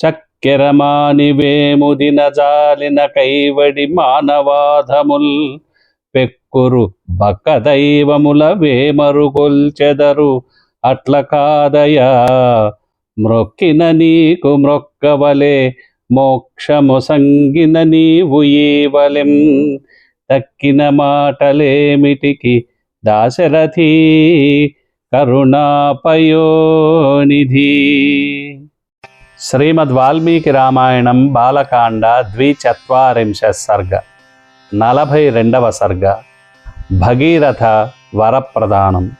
చక్కెరమానివేముదిన జాలిన కైవడి మానవాధముల్ పెక్కురు బక్క దైవముల వేమరుగొల్చెదరు అట్ల కాదయా మ్రొక్కిన నీకు మ్రొక్కవలే మోక్షము సంగిన నీవు ఈవలెం తక్కిన మాటలేమిటికి దాశరథి కరుణాపయోనిధి. శ్రీమద్ వాల్మీకి రామాయణం బాలకాండ ద్విచత్వారింశ సర్గ నలభై రెండవ సర్గ భగీరథ వరప్రదానం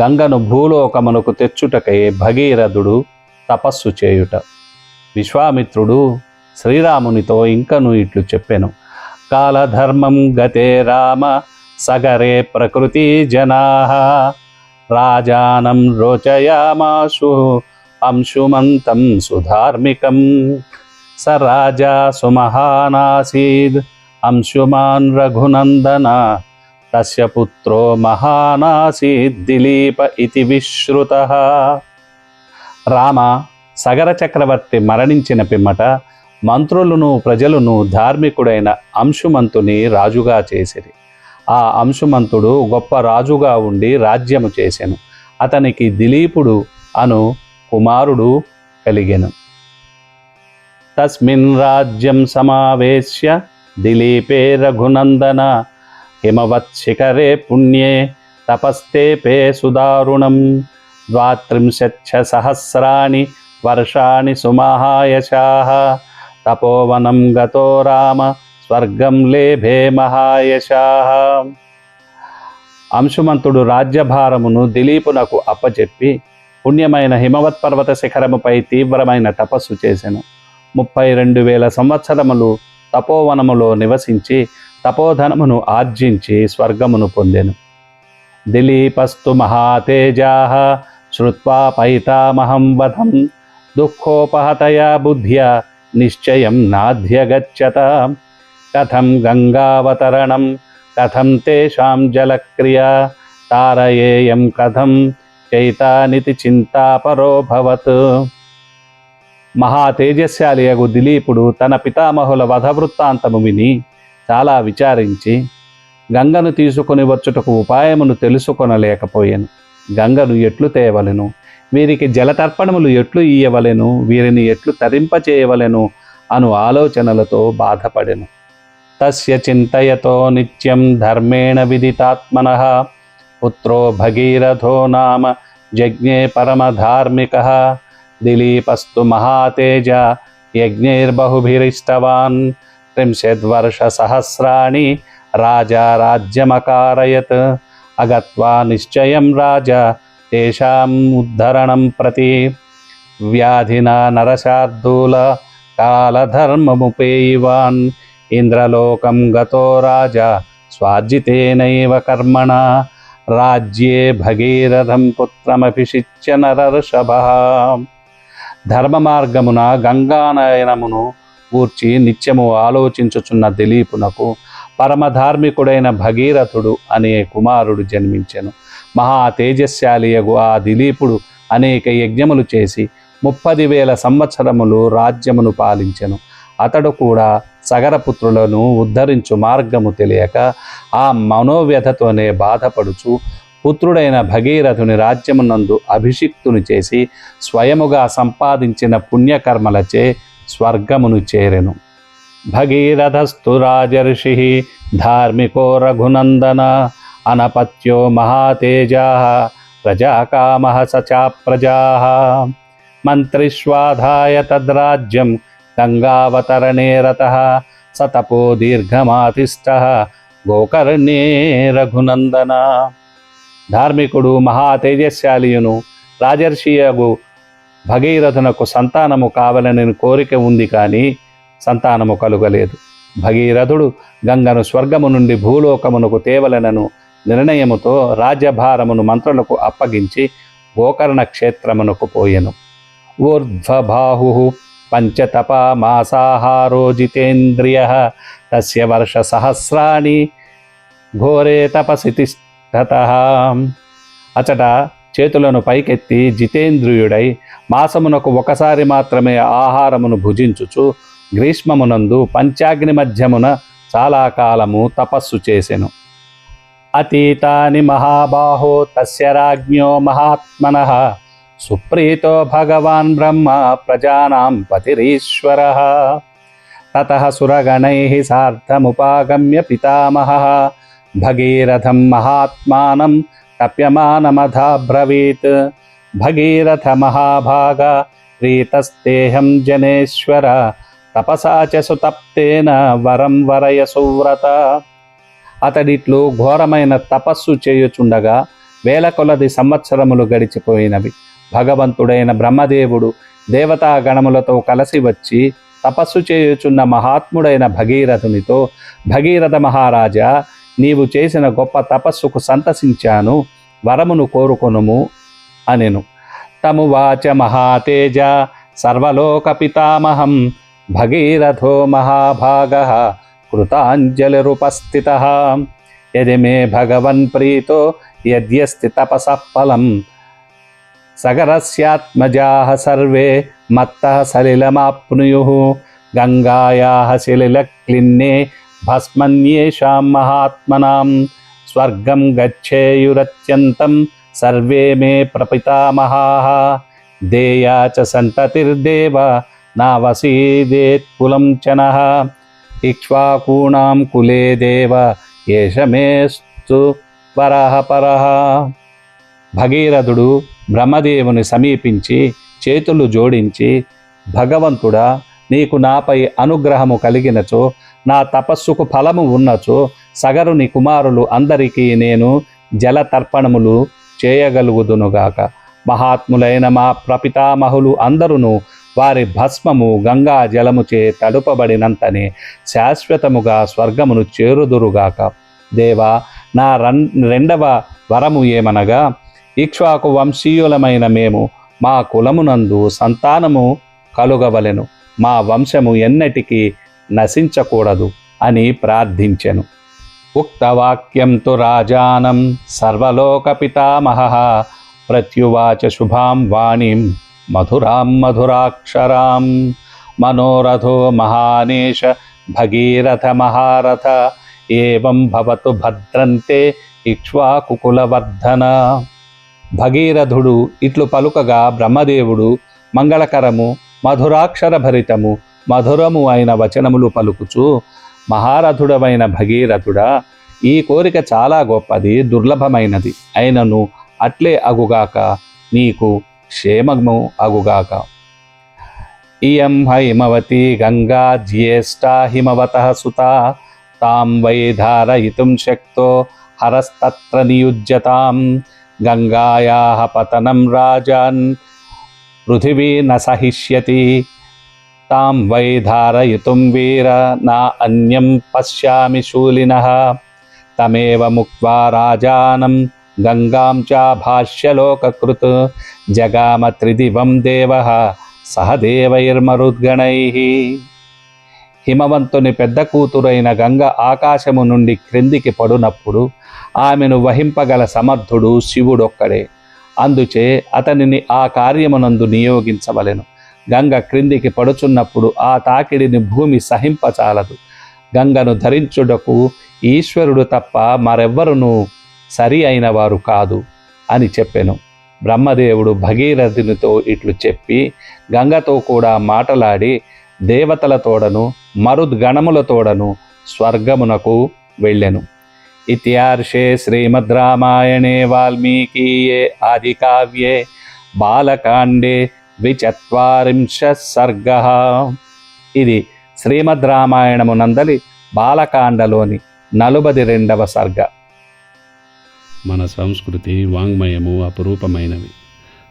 గంగను భూలోకమునకు తెచ్చుటకై భగీరథుడు తపస్సు చేయుట. విశ్వామిత్రుడు శ్రీరామునితో ఇంకను ఇట్లు చెప్పెను. కాలధర్మం గతే రామ సగరే ప్రకృతి జనా రాజానం రోచయామాశు అంశుమంతం సుధార్మికం. స రాజా సుమహానాసీద్. అంశుమాన్ రఘునందన. తస్య పుత్రో మహానాసీద్. దిలీప ఇతి విశ్రుత. రామ సగర చక్రవర్తి మరణించిన పిమ్మట మంత్రులను ప్రజలను ధార్మికుడైన అంశుమంతుని రాజుగా చేసిరి. ఆ అంశుమంతుడు గొప్ప రాజుగా ఉండి రాజ్యము చేసెను. అతనికి దిలీపుడు అను కుమారుడు కలిగెను. తస్మిన్ రాజ్యం సమావేశ్య దిలీపే రఘునందన హిమవత్సికరే పుణ్యే తపస్తేపే సుదారుణం ద్వాత్రింశచ్చ సహస్రాణి వర్షాణి సుమహాయశాః తపోవనం గతో రామ స్వర్గం లేభే మహాయశాః. అంశుమంతుడు రాజ్యభారమును దిలీపునకు అప్పచెప్పి పుణ్యమైన హిమవత్ పర్వత శిఖరముపై తీవ్రమైన తపస్సు చేసెను. ముప్పై రెండు వేల సంవత్సరములు తపోవనములో నివసించి తపోధనమును ఆర్జించి స్వర్గమును పొందెను. దిలీపస్తు మహాతేజా శ్రుత్వా పైతామహం వధం. దుఃఖోపహతయా బుద్ధ్యా నిశ్చయం నాధ్యగచ్చత. కథం గంగావతరణం కథం తేషాం జలక్రియా తారయేయం కథం. చైతానితి చింతాపరోభవత్ మహా తేజస్శాలియగు దిలీపుడు తన పితామహుల వధవృత్తాంతము విని చాలా విచారించి గంగను తీసుకొని వచ్చుటకు ఉపాయమును తెలుసుకొనలేకపోయాను. గంగను ఎట్లు తేవలెను? వీరికి జలతర్పణములు ఎట్లు ఇయ్యవలెను? వీరిని ఎట్లు తరింపచేయవలెను? అను ఆలోచనలతో బాధపడెను. తస్య చింతయతో నిత్యం ధర్మేణ విదితాత్మన. पुत्रो भगीरथो नाम यज्ञे धाक दिलीपस्तु महातेज, यज्ञैर्बहुभिरिष्टवान्। त्रिंशद्वर्षसहस्राणि राजा राज्यमकारयत्। अगत्वा निश्चयं राजा, तेषाम् उद्धरणं प्रति। व्याधिना कालधर्ममुपेयिवान्। इन्द्रलोकं गतो राजा, स्वार्जितेनैव कर्मणा। రాజ్యే భగీరథం పుత్రమభిషిచ్య నరర్షభ ధర్మ మార్గమున గంగానయనమును గూర్చి నిత్యము ఆలోచించుచున్న దిలీపునకు పరమధార్మికుడైన భగీరథుడు అనే కుమారుడు జన్మించెను. మహా తేజస్శాలియగు ఆ దిలీపుడు అనేక యజ్ఞములు చేసి ముప్పది వేల సంవత్సరములు రాజ్యమును పాలించెను. అతడు కూడా సగరపుత్రులను ఉద్ధరించు మార్గము తెలియక ఆ మనోవ్యధతోనే బాధపడుచు పుత్రుడైన భగీరథుని రాజ్యమునందు అభిషిక్తుని చేసి స్వయముగా సంపాదించిన పుణ్యకర్మలచే స్వర్గమును చేరెను. భగీరథస్తు రాజర్షి ధార్మికో రఘునందన అనపత్యో మహాతేజా ప్రజాకామ సచా ప్రజా. మంత్రిష్వాధాయ తద్రాజ్యం గంగావతరణే రత స తపో దీర్ఘమాతిష్ట గోకర్ణే రఘునందన. ధార్మికుడు మహా తేజశాలియును రాజర్షియగు భగీరథునకు సంతానము కావాలని కోరిక ఉంది కానీ సంతానము కలుగలేదు. భగీరథుడు గంగను స్వర్గము నుండి భూలోకమునకు తేవలనను నిర్ణయముతో రాజ్యభారమును మంత్రులకు అప్పగించి గోకర్ణ క్షేత్రమునకు పోయెను. ఊర్ధ్వబాహు పంచతపమాసాహారో జితేంద్రియ తస్య వర్ష సహస్రాణి ఘోరే తపసి తిష్టత అచట చేతులను పైకెత్తి జితేంద్రియుడై మాసమునకు ఒకసారి మాత్రమే ఆహారమును భుజించుచు గ్రీష్మమునందు పంచాగ్ని మధ్యమున చాలా కాలము తపస్సు చేసెను. అతీతాని మహాబాహో తస్య రాజ్ఞో మహాత్మన। సుప్రీతో భగవాన్ బ్రహ్మ ప్రజానాం పతిరీశ్వర తత సురగణై సార్ధముపాగమ్య పితామహ భగీరథం మహాత్మానం తప్యమానమధాబ్రవీత్ భగీరథ మహాభాగ ప్రీతస్తేహం జనేశ్వర తపసా సుతప్తేన వరం వరయ సువ్రత అతడిట్లు ఘోరమైన తపస్సు చేయుచుండగా వేల కొలది సంవత్సరములు గడిచిపోయినవి. భగవంతుడైన బ్రహ్మదేవుడు దేవతా గణములతో కలిసి వచ్చి తపస్సు చేయుచున్న మహాత్ముడైన భగీరథునితో భగీరథ మహారాజా నీవు చేసిన గొప్ప తపస్సుకు సంతసించాను వరమును కోరుకొనుము అనెను. తము వాచ మహాతేజ సర్వలోక పితామహం భగీరథో మహాభాగ కృతాంజలిరుపస్థిత. యది మే భగవన్ ప్రీతో యద్యస్తి తపసఫలం సగరస్యాత్మజాః సర్వే మత్తః సలిలమాప్నుయుః గంగాయాః సలిలక్లిన్నే భస్మన్యేషాం మహాత్మనాం. స్వర్గం గచ్చేయురత్యంతం సర్వే మే ప్రపితామహాः. దేయా చ సంతతిర్దేవ నావసీదేత్ కులం చనః. ఇక్ష్వాకూణాం కులే దేవ ఏష మేస్తు వరహ పరహ భగీరథుడు బ్రహ్మదేవుని సమీపించి చేతులు జోడించి భగవంతుడా నీకు నాపై అనుగ్రహము కలిగినచో నా తపస్సుకు ఫలము ఉన్నచో సగరుని కుమారులు అందరికీ నేను జల తర్పణములు చేయగలుగుదునుగాక. మహాత్ములైన మా ప్రపితామహులు అందరును వారి భస్మము గంగా జలముచే తడుపబడినంతనే శాశ్వతముగా స్వర్గమును చేరుదురుగాక. దేవా నా రన్ రెండవ వరము ఏమనగా ఇక్ష్వాకు వంశీయులమైన మేము మా కులమునందు సంతానము కలుగవలెను. మా వంశము ఎన్నటికీ నశించకూడదు అని ప్రార్థించెను. ఉక్తవాక్యం తు రాజానం సర్వలోక పితామహ. ప్రత్యువాచ శుభాం వాణీం మధురాం మధురాక్షరాం. మనోరథో మహానేష భగీరథ మహారథ. ఏం భవతు భద్రంతే ఇక్ష్వాకుకులవర్ధన భగీరథుడు ఇట్లు పలుకగా బ్రహ్మదేవుడు మంగళకరము మధురాక్షర భరితము మధురము అయిన వచనములు పలుకుచు మహారథుడమైన భగీరథుడా ఈ కోరిక చాలా గొప్పది దుర్లభమైనది. అయినను అట్లే అగుగాక నీకు క్షేమము అగుగాక. ఇయం హైమవతి గంగా జ్యేష్ట హిమవత సుత తాం వై ధారయితుం శక్తో హరస్తత్ర నియుజ్యతాం. గంగాయాः పతనం రాజాన్ పృథివీ న సహిష్యతి తాం వై ధారయితుం వీర నా అన్యం పశ్యామి శూలినः తమేవ ముక్త్వా రాజానం గంగాం చాభాష్యలోకకృత్ జగామ త్రిదివం దేవः సహదేవైర్మరుద్గణైः హిమవంతుని పెద్ద కూతురైన గంగ ఆకాశము నుండి క్రిందికి పడునప్పుడు ఆమెను వహింపగల సమర్థుడు శివుడొక్కడే. అందుచే అతనిని ఆ కార్యమునందు నియోగించవలెను. గంగ క్రిందికి పడుచున్నప్పుడు ఆ తాకిడిని భూమి సహింపచాలదు. గంగను ధరించుటకు ఈశ్వరుడు తప్ప మరెవ్వరును సరి అయిన వారు కాదు అని చెప్పెను. బ్రహ్మదేవుడు భగీరథునితో ఇట్లు చెప్పి గంగతో కూడా మాటలాడి దేవతలతోడను మరుద్గణములతోడను స్వర్గమునకు వెళ్ళెను. ఇతిహార్షే శ్రీమద్ రామాయణే వాల్మీకీయే ఆదికావ్యే బాలకాండే ద్విచత్వరింశ సర్గ. ఇది శ్రీమద్ రామాయణము నందలి బాలకాండలోని నలుబది రెండవ సర్గ. మన సంస్కృతి వాంగ్మయము అపురూపమైనవి.